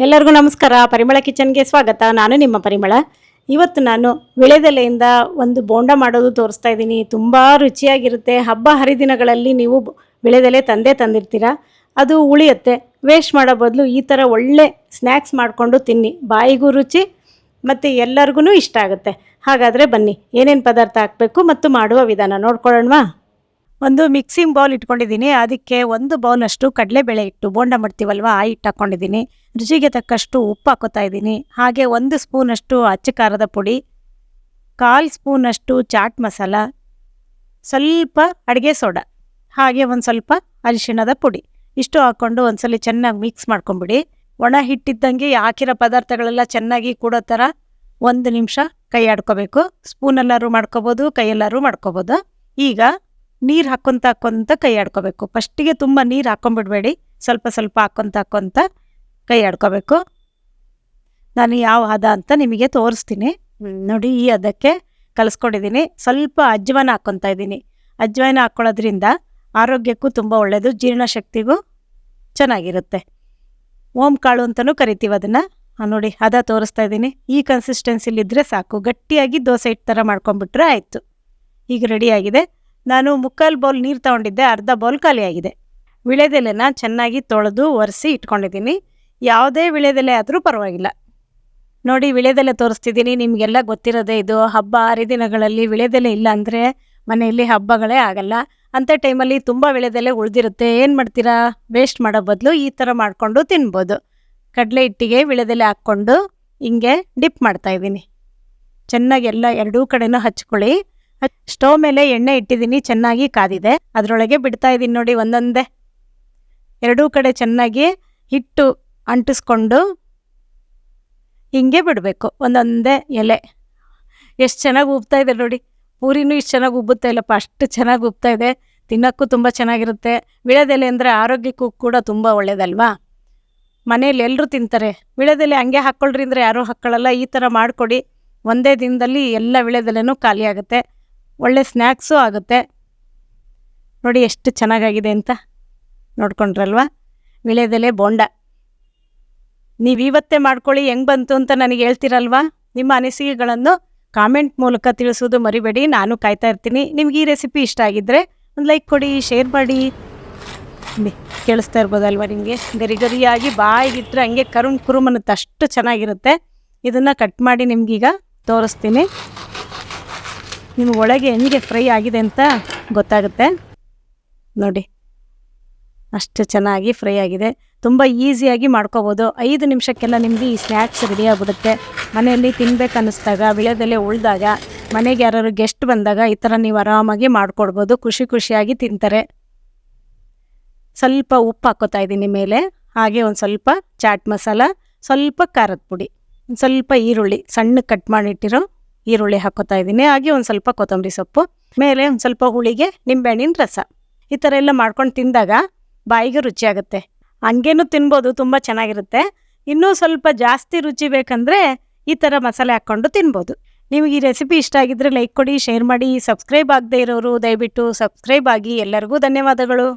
ಎಲ್ಲರಿಗೂ ನಮಸ್ಕಾರ. ಪರಿಮಳ ಕಿಚನ್ಗೆ ಸ್ವಾಗತ. ನಾನು ನಿಮ್ಮ ಪರಿಮಳ. ಇವತ್ತು ನಾನು ವಿಳೆದೆಲೆಯಿಂದ ಒಂದು ಬೋಂಡ ಮಾಡೋದು ತೋರಿಸ್ತಾ ಇದ್ದೀನಿ. ತುಂಬ ರುಚಿಯಾಗಿರುತ್ತೆ. ಹಬ್ಬ ಹರಿದಿನಗಳಲ್ಲಿ ನೀವು ವಿಳೆದೆಲೆ ತಂದೆ ತಂದಿರ್ತೀರ? ಅದು ಉಳಿಯುತ್ತೆ. ವೇಸ್ಟ್ ಮಾಡೋ ಬದಲು ಈ ಥರ ಒಳ್ಳೆ ಸ್ನ್ಯಾಕ್ಸ್ ಮಾಡಿಕೊಂಡು ತಿನ್ನಿ. ಬಾಯಿಗೂ ರುಚಿ, ಮತ್ತು ಎಲ್ಲರಿಗೂ ಇಷ್ಟ ಆಗುತ್ತೆ. ಹಾಗಾದರೆ ಬನ್ನಿ. ಏನೇನು ಪದಾರ್ಥ ಹಾಕಬೇಕು ಮತ್ತು ಮಾಡುವ ವಿಧಾನ ನೋಡ್ಕೊಳ್ಳೋಣವಾ? ಒಂದು ಮಿಕ್ಸಿಂಗ್ ಬೌಲ್ ಇಟ್ಕೊಂಡಿದ್ದೀನಿ. ಅದಕ್ಕೆ ಒಂದು ಬೌಲಷ್ಟು ಕಡಲೆಬೇಳೆ ಇಟ್ಟು ಬೋಂಡ ಮಾಡ್ತೀವಲ್ವ, ಆ ಹಿಟ್ಟು ಹಾಕ್ಕೊಂಡಿದ್ದೀನಿ ರುಚಿಗೆ ತಕ್ಕಷ್ಟು ಉಪ್ಪು ಹಾಕೋತಾ ಇದ್ದೀನಿ. ಹಾಗೆ ಒಂದು ಸ್ಪೂನಷ್ಟು ಅಚ್ಚ ಖಾರದ ಪುಡಿ, ಕಾಲು ಸ್ಪೂನಷ್ಟು ಚಾಟ್ ಮಸಾಲ, ಸ್ವಲ್ಪ ಅಡುಗೆ ಸೋಡಾ, ಹಾಗೆ ಒಂದು ಸ್ವಲ್ಪ ಅರಿಶಿಣದ ಪುಡಿ. ಇಷ್ಟು ಹಾಕ್ಕೊಂಡು ಒಂದ್ಸಲಿ ಚೆನ್ನಾಗಿ ಮಿಕ್ಸ್ ಮಾಡ್ಕೊಂಬಿಡಿ. ಒಣ ಹಿಟ್ಟಿದ್ದಂಗೆ ಹಾಕಿರೋ ಪದಾರ್ಥಗಳೆಲ್ಲ ಚೆನ್ನಾಗಿ ಕೂಡೋ ಥರ ಒಂದು ನಿಮಿಷ ಕೈ ಆಡ್ಕೋಬೇಕು ಸ್ಪೂನಲ್ಲಾರು ಮಾಡ್ಕೋಬೋದು ಕೈಯಲ್ಲಾರು ಮಾಡ್ಕೋಬೋದು. ಈಗ ನೀರು ಹಾಕ್ಕೊಂತ ಹಾಕ್ಕೊಂತ ಕೈ ಆಡ್ಕೋಬೇಕು. ಫಸ್ಟಿಗೆ ತುಂಬ ನೀರು ಹಾಕ್ಕೊಂಬಿಡ್ಬೇಡಿ ಸ್ವಲ್ಪ ಸ್ವಲ್ಪ ಹಾಕ್ಕೊಂತ ಹಾಕ್ಕೊಂತ ಕೈ ಆಡ್ಕೋಬೇಕು. ನಾನು ಯಾವ ಹದ ಅಂತ ನಿಮಗೆ ತೋರಿಸ್ತೀನಿ. ನೋಡಿ ಈ ಹದಕ್ಕೆ ಕಲಿಸ್ಕೊಂಡಿದ್ದೀನಿ. ಸ್ವಲ್ಪ ಅಜ್ವಾನ ಹಾಕ್ಕೊತಾ ಇದ್ದೀನಿ. ಅಜ್ವಾನ ಹಾಕ್ಕೊಳ್ಳೋದ್ರಿಂದ ಆರೋಗ್ಯಕ್ಕೂ ತುಂಬ ಒಳ್ಳೆಯದು ಜೀರ್ಣಶಕ್ತಿಗೂ ಚೆನ್ನಾಗಿರುತ್ತೆ. ಓಂ ಕಾಳು ಅಂತಲೂ ಕರಿತೀವಿ ಅದನ್ನು. ನೋಡಿ ಹದ ತೋರಿಸ್ತಾ ಇದ್ದೀನಿ. ಈ ಕನ್ಸಿಸ್ಟೆನ್ಸಿಲಿದ್ದರೆ ಸಾಕು. ಗಟ್ಟಿಯಾಗಿ ದೋಸೆ ಹಿಟ್ಟು ಥರ ಮಾಡ್ಕೊಂಬಿಟ್ರೆ ಆಯಿತು. ಈಗ ರೆಡಿಯಾಗಿದೆ ನಾನು ಮುಕ್ಕಾಲು ಬೌಲ್ ನೀರು ತಗೊಂಡಿದ್ದೆ, ಅರ್ಧ ಬೌಲ್ ಖಾಲಿಯಾಗಿದೆ ವಿಳೆದೆಲೆನ ಚೆನ್ನಾಗಿ ತೊಳೆದು ಒರೆಸಿ ಇಟ್ಕೊಂಡಿದ್ದೀನಿ. ಯಾವುದೇ ವಿಳೆದೆಲೆ ಆದರೂ ಪರವಾಗಿಲ್ಲ. ನೋಡಿ, ವಿಳೆದೆಲೆ ತೋರಿಸ್ತಿದ್ದೀನಿ. ನಿಮಗೆಲ್ಲ ಗೊತ್ತಿರೋದೇ ಇದು. ಹಬ್ಬ, ಹರಿದಿನಗಳಲ್ಲಿ ವಿಳೆದೆಲೆ ಇಲ್ಲ ಅಂದರೆ ಮನೆಯಲ್ಲಿ ಹಬ್ಬಗಳೇ ಆಗಲ್ಲ. ಅಂಥ ಟೈಮಲ್ಲಿ ತುಂಬ ವಿಳೆದೆಲೆ ಉಳಿದಿರುತ್ತೆ. ಏನು ಮಾಡ್ತೀರಾ? ವೇಸ್ಟ್ ಮಾಡೋ ಬದಲು ಈ ಥರ ಮಾಡಿಕೊಂಡು ತಿನ್ಬೋದು. ಕಡಲೆ ಹಿಟ್ಟಿಗೆ ವಿಳೆದೆಲೆ ಹಾಕ್ಕೊಂಡು ಹಿಂಗೆ ಡಿಪ್ ಮಾಡ್ತಾ ಇದ್ದೀನಿ. ಚೆನ್ನಾಗಿ ಎಲ್ಲ ಎರಡೂ ಕಡೆನೂ ಹಚ್ಕೊಳ್ಳಿ. ಹಚ್- ಸ್ಟವ್ ಮೇಲೆ ಎಣ್ಣೆ ಇಟ್ಟಿದ್ದೀನಿ, ಚೆನ್ನಾಗಿ ಕಾದಿದೆ. ಅದರೊಳಗೆ ಬಿಡ್ತಾ ಇದ್ದೀನಿ ನೋಡಿ ಒಂದೊಂದೇ. ಎರಡೂ ಕಡೆ ಚೆನ್ನಾಗಿ ಹಿಟ್ಟು ಅಂಟಿಸ್ಕೊಂಡು ಹಿಂಗೆ ಬಿಡಬೇಕು, ಒಂದೊಂದೇ ಎಲೆ. ಎಷ್ಟು ಚೆನ್ನಾಗಿ ಉಬ್ತಾ ಇದೆ ನೋಡಿ. ಪೂರಿನೂ ಇಷ್ಟು ಚೆನ್ನಾಗಿ ಉಬ್ಬುತ್ತಾ ಇಲ್ಲಪ್ಪ ಅಷ್ಟು ಚೆನ್ನಾಗಿ ಉಬ್ತಾ ಇದೆ. ತಿನ್ನೋಕ್ಕೂ ತುಂಬ ಚೆನ್ನಾಗಿರುತ್ತೆ. ವಿಳೆದೆಲೆ ಅಂದರೆ ಆರೋಗ್ಯಕ್ಕೂ ಕೂಡ ತುಂಬ ಒಳ್ಳೇದಲ್ವಾ? ಮನೇಲಿ ಎಲ್ಲರೂ ತಿಂತಾರೆ. ವಿಳೆದೆಲೆ ಹಂಗೆ ಹಾಕ್ಕೊಳ್ರಿ ಅಂದರೆ ಯಾರೂ ಹಾಕ್ಕೊಳ್ಳಲ್ಲ ಈ ಥರ ಮಾಡಿಕೊಡಿ. ಒಂದೇ ದಿನದಲ್ಲಿ ಎಲ್ಲ ವಿಳೆದೆಲೆನೂ ಖಾಲಿ ಆಗುತ್ತೆ. ಒಳ್ಳೆ ಸ್ನ್ಯಾಕ್ಸು ಆಗುತ್ತೆ. ನೋಡಿ ಎಷ್ಟು ಚೆನ್ನಾಗಾಗಿದೆ ಅಂತ ನೋಡ್ಕೊಂಡ್ರಲ್ವಾ? ವಿಳೆದೆಲೆ ಬೋಂಡ. ನೀವು ಇವತ್ತೇ ಮಾಡ್ಕೊಳ್ಳಿ, ಹೆಂಗೆ ಬಂತು ಅಂತ ನನಗೆ ಹೇಳ್ತೀರಲ್ವಾ? ನಿಮ್ಮ ಅನಿಸಿಕೆಗಳನ್ನು ಕಾಮೆಂಟ್ ಮೂಲಕ ತಿಳಿಸೋದು ಮರಿಬೇಡಿ, ನಾನು ಕಾಯ್ತಾ ಇರ್ತೀನಿ. ನಿಮ್ಗೆ ಈ ರೆಸಿಪಿ ಇಷ್ಟ ಆಗಿದ್ದರೆ ಒಂದು ಲೈಕ್ ಕೊಡಿ, ಶೇರ್ ಮಾಡಿ. ಕೇಳಿಸ್ತಾ ಇರ್ಬೋದಲ್ವ ನಿಮಗೆ? ಗರಿ ಗರಿಯಾಗಿ ಬಾಯಿಗಿಟ್ಟರೆ ಹಂಗೆ ಕರುಣ್ ಕುರುಮ್ ಅನ್ನುತ್ತೆ ಅಷ್ಟು ಚೆನ್ನಾಗಿರುತ್ತೆ. ಇದನ್ನು ಕಟ್ ಮಾಡಿ ನಿಮಗೀಗ ತೋರಿಸ್ತೀನಿ. ನಿಮ್ಗೆ ಒಳಗೆ ಹೆಂಗೆ ಫ್ರೈ ಆಗಿದೆ ಅಂತ ಗೊತ್ತಾಗುತ್ತೆ. ನೋಡಿ, ಅಷ್ಟು ಚೆನ್ನಾಗಿ ಫ್ರೈ ಆಗಿದೆ. ತುಂಬ ಈಸಿಯಾಗಿ ಮಾಡ್ಕೋಬೋದು. ಐದು ನಿಮಿಷಕ್ಕೆಲ್ಲ ನಿಮಗೆ ಈ ಸ್ನ್ಯಾಕ್ಸ್ ರೆಡಿ ಆಗಿಬಿಡುತ್ತೆ. ಮನೆಯಲ್ಲಿ ತಿನ್ಬೇಕು ಅನ್ನಿಸ್ದಾಗ ವಿಳದಲ್ಲೇ ಉಳಿದಾಗ, ಮನೆಗೆ ಯಾರು ಗೆಸ್ಟ್ ಬಂದಾಗ ಈ ಥರ ನೀವು ಆರಾಮಾಗಿ ಮಾಡ್ಕೊಡ್ಬೋದು. ಖುಷಿ ಖುಷಿಯಾಗಿ ತಿಂತಾರೆ. ಸ್ವಲ್ಪ ಉಪ್ಪು ಹಾಕೋತಾ ಇದ್ದೀನಿ ಮೇಲೆ. ಹಾಗೆ ಒಂದು ಸ್ವಲ್ಪ ಚಾಟ್ ಮಸಾಲ, ಸ್ವಲ್ಪ ಖಾರದ ಪುಡಿ, ಒಂದು ಸ್ವಲ್ಪ ಈರುಳ್ಳಿ ಸಣ್ಣ ಕಟ್ ಮಾಡಿಟ್ಟಿರೋ ಈರುಳ್ಳಿ ಹಾಕೋತಾ ಇದ್ದೀನಿ. ಹಾಗೆ ಒಂದು ಸ್ವಲ್ಪ ಕೊತ್ತಂಬರಿ ಸೊಪ್ಪು, ಮೇಲೆ ಒಂದು ಸ್ವಲ್ಪ ಹುಳಿಗೆ, ನಿಂಬೆಹಣ್ಣಿನ ರಸ. ಈ ಥರ ಎಲ್ಲ ಮಾಡ್ಕೊಂಡು ತಿಂದಾಗ ಬಾಯಿಗೆ ರುಚಿಯಾಗುತ್ತೆ ಹಂಗೇನು ತಿನ್ಬೋದು, ತುಂಬ ಚೆನ್ನಾಗಿರುತ್ತೆ. ಇನ್ನೂ ಸ್ವಲ್ಪ ಜಾಸ್ತಿ ರುಚಿ ಬೇಕಂದರೆ ಈ ಥರ ಮಸಾಲೆ ಹಾಕ್ಕೊಂಡು ತಿನ್ಬೋದು. ನಿಮಗೆ ಈ ರೆಸಿಪಿ ಇಷ್ಟ ಆಗಿದ್ದರೆ ಲೈಕ್ ಕೊಡಿ, ಶೇರ್ ಮಾಡಿ, ಸಬ್ಸ್ಕ್ರೈಬ್ ಆಗದೆ ಇರೋರು ದಯವಿಟ್ಟು ಸಬ್ಸ್ಕ್ರೈಬ್ ಆಗಿ. ಎಲ್ಲರಿಗೂ ಧನ್ಯವಾದಗಳು.